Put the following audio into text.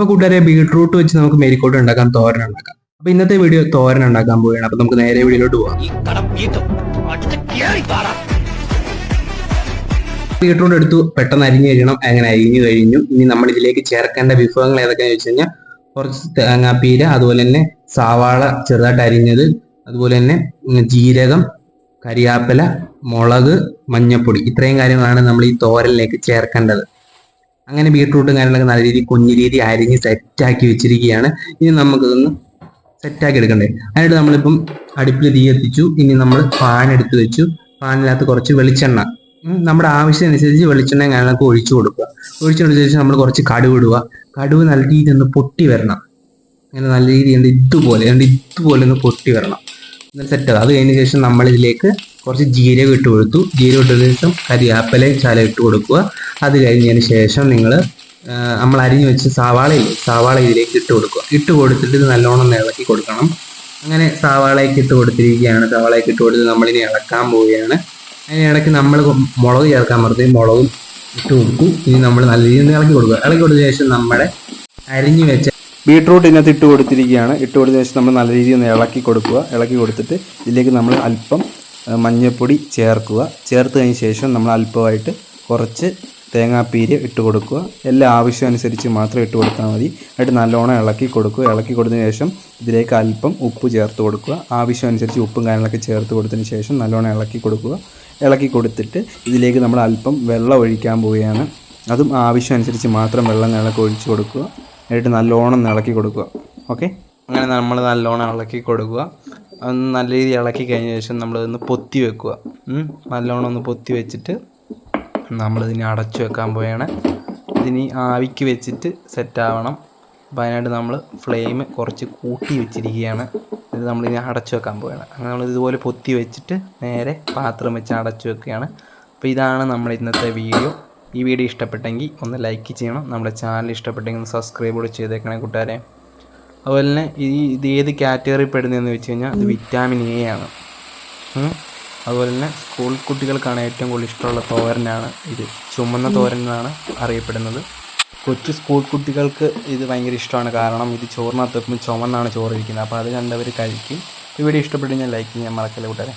അപ്പൊ കൂട്ടുകാരെ ബീട്രൂട്ട് വെച്ച് നമുക്ക് മേരിക്കോട്ട് ഉണ്ടാക്കാം തോരൻ ഉണ്ടാക്കാം. അപ്പൊ ഇന്നത്തെ വീഡിയോ തോരൻ ഉണ്ടാക്കാൻ പോവുകയാണ്. അപ്പൊ നമുക്ക് നേരെ വീഡിയോയിലോട്ട് പോവാം. ബീട്രൂട്ട് എടുത്തു പെട്ടെന്ന് അരിഞ്ഞു കഴിയണം. അങ്ങനെ അരിഞ്ഞു കഴിഞ്ഞു. ഇനി നമ്മൾ ഇതിലേക്ക് ചേർക്കേണ്ട വിഭവങ്ങൾ ഏതൊക്കെയാണെന്ന് വെച്ച് കഴിഞ്ഞാൽ കുറച്ച് തേങ്ങാപ്പീര അതുപോലെ തന്നെ സവാള ചെറുതായിട്ട് അരിഞ്ഞത് അതുപോലെ തന്നെ ജീരകം കരിയാപ്പില മുളക് മഞ്ഞപ്പൊടി. ഇത്രയും കാര്യങ്ങളാണ് നമ്മൾ ഈ തോരലിലേക്ക് ചേർക്കേണ്ടത്. അങ്ങനെ ബീട്രൂട്ടും കാര്യങ്ങളൊക്കെ നല്ല രീതിയിൽ കുഞ്ഞു രീതി അരിഞ്ഞ് സെറ്റാക്കി വെച്ചിരിക്കുകയാണ്. ഇനി നമുക്കിതൊന്ന് സെറ്റാക്കി എടുക്കണ്ടേ? അതിനായിട്ട് നമ്മളിപ്പം അടുപ്പിൽ തീ എത്തിച്ചു ഇനി നമ്മൾ പാൻ എടുത്ത് വെച്ചു. പാനിനകത്ത് കുറച്ച് വെളിച്ചെണ്ണ. നമ്മുടെ ആവശ്യമനുസരിച്ച് വെളിച്ചെണ്ണ കാര്യങ്ങളൊക്കെ ഒഴിച്ചു കൊടുക്കുക. ഒഴിച്ചു കൊടുത്ത ശേഷം നമ്മൾ കുറച്ച് കടുവ് ഇടുക. കടുവ് നല്ല രീതിയിൽ ഒന്ന് പൊട്ടി വരണം. അങ്ങനെ നല്ല രീതിയിൽ എന്ത് ഇതുപോലെ എന്ത് ഇതുപോലെ ഒന്ന് പൊട്ടി വരണം. എന്നിട്ട് സെറ്റ് അത് കഴിഞ്ഞ ശേഷം നമ്മൾ ഇതിലേക്ക് കുറച്ച് ജീരകം ഇട്ട് കൊടുത്തു. ജീരകം ഇട്ടതിന് ശേഷം കരിയാപ്പിലയും ചാല ഇട്ട് കൊടുക്കുക. അത് കഴിഞ്ഞതിന് ശേഷം നിങ്ങൾ നമ്മൾ അരിഞ്ഞു വെച്ച സവാളയിൽ സവാള ഇതിലേക്ക് ഇട്ട് കൊടുക്കുക. ഇട്ട് കൊടുത്തിട്ട് ഇത് നല്ലോണം ഇളക്കി കൊടുക്കണം. അങ്ങനെ സവാളയൊക്കെ ഇട്ട് കൊടുത്തിരിക്കുകയാണ്. സവാളയൊക്കെ ഇട്ട് കൊടുത്ത് നമ്മളിനി ഇളക്കാൻ പോവുകയാണ്. അതിന് ഇടയ്ക്ക് നമ്മൾ മുളക് ചേർക്കാൻ മറന്നു. മുളകും ഇട്ട് കൊടുക്കും ഇനി നമ്മൾ നല്ല രീതിയിൽ ഇളക്കി കൊടുക്കുക. ഇളക്കി കൊടുത്ത ശേഷം നമ്മുടെ അരിഞ്ഞു വെച്ച ബീട്രൂട്ട് ഇതിനകത്ത് ഇട്ട് കൊടുത്തിരിക്കുകയാണ്. ഇട്ട് കൊടുത്ത ശേഷം നമ്മൾ നല്ല രീതിയിൽ ഒന്ന് ഇളക്കി കൊടുക്കുക. ഇളക്കി കൊടുത്തിട്ട് ഇതിലേക്ക് നമ്മൾ അല്പം മഞ്ഞൾപ്പൊടി ചേർക്കുക. ചേർത്ത് കഴിഞ്ഞ ശേഷം നമ്മൾ അല്പമായിട്ട് കുറച്ച് തേങ്ങാപ്പീര് ഇട്ട് കൊടുക്കുക. എല്ലാ ആവശ്യം അനുസരിച്ച് മാത്രം ഇട്ട് കൊടുത്താൽ മതി. എന്നിട്ട് നല്ലോണം ഇളക്കി കൊടുക്കുക. ഇളക്കി കൊടുത്തതിന് ശേഷം ഇതിലേക്ക് അല്പം ഉപ്പ് ചേർത്ത് കൊടുക്കുക. ആവശ്യം അനുസരിച്ച് ഉപ്പും കാര്യങ്ങളൊക്കെ ചേർത്ത് കൊടുത്തതിന് ശേഷം നല്ലോണം ഇളക്കി കൊടുക്കുക. ഇളക്കി കൊടുത്തിട്ട് ഇതിലേക്ക് നമ്മൾ അല്പം വെള്ളം ഒഴിക്കാൻ പോവുകയാണ്. അതും ആവശ്യം അനുസരിച്ച് മാത്രം വെള്ളം ഇളക്കി ഒഴിച്ച് കൊടുക്കുക. എന്നിട്ട് നല്ലോണം ഇളക്കി കൊടുക്കുക. ഓക്കെ? അങ്ങനെ നമ്മൾ നല്ലോണം ഇളക്കി കൊടുക്കുക. നല്ല രീതിയിൽ ഇളക്കി കഴിഞ്ഞ ശേഷം നമ്മളതൊന്ന് പൊത്തി വെക്കുക. നല്ലോണം ഒന്ന് പൊത്തി വെച്ചിട്ട് നമ്മളിതിനെ അടച്ചു വെക്കാൻ പോവുകയാണ് ഇതിനി ആവിക്ക് വെച്ചിട്ട് സെറ്റാവണം അപ്പോൾ അതിനായിട്ട് നമ്മൾ ഫ്ലെയിം കുറച്ച് കൂട്ടി വെച്ചിരിക്കുകയാണ്. ഇത് നമ്മളിനി അടച്ചു വെക്കാൻ പോവുകയാണ് അങ്ങനെ നമ്മൾ ഇതുപോലെ പൊത്തി വെച്ചിട്ട് നേരെ പാത്രം വെച്ച് അടച്ചു വെക്കുകയാണ്. അപ്പോൾ ഇതാണ് നമ്മുടെ ഇന്നത്തെ വീഡിയോ ഈ വീഡിയോ ഇഷ്ടപ്പെട്ടെങ്കിൽ ഒന്ന് ലൈക്ക് ചെയ്യണം. നമ്മുടെ ചാനൽ ഇഷ്ടപ്പെട്ടെങ്കിൽ ഒന്ന് സബ്സ്ക്രൈബ് കൂടി ചെയ്തേക്കണേ കൂട്ടുകാരെ. അതുപോലെ തന്നെ ഈ ഇത് ഏത് കാറ്റഗറി പെടുന്നതെന്ന് വെച്ച് കഴിഞ്ഞാൽ ഇത് വിറ്റാമിൻ എ ആണ്. അതുപോലെ തന്നെ സ്കൂൾ കുട്ടികൾക്കാണ് ഏറ്റവും കൂടുതൽ ഇഷ്ടമുള്ള തോരനാണ് ഇത്. ചുമന്ന തോരൻ എന്നാണ് അറിയപ്പെടുന്നത്. കൊച്ചു സ്കൂൾ കുട്ടികൾക്ക് ഇത് ഭയങ്കര ഇഷ്ടമാണ്. കാരണം ഇത് ചോറിനകത്ത് വെക്കുമ്പോൾ ചുമന്നാണ് ചോറ് ഇരിക്കുന്നത് അപ്പോൾ അത് കണ്ടവർ കഴിക്കും. ഈ വീഡിയോ ഇഷ്ടപ്പെട്ടു കഴിഞ്ഞാൽ ലൈക്ക് ചെയ്യാൻ മറക്കല്ലേ കൂട്ടുകാരെ.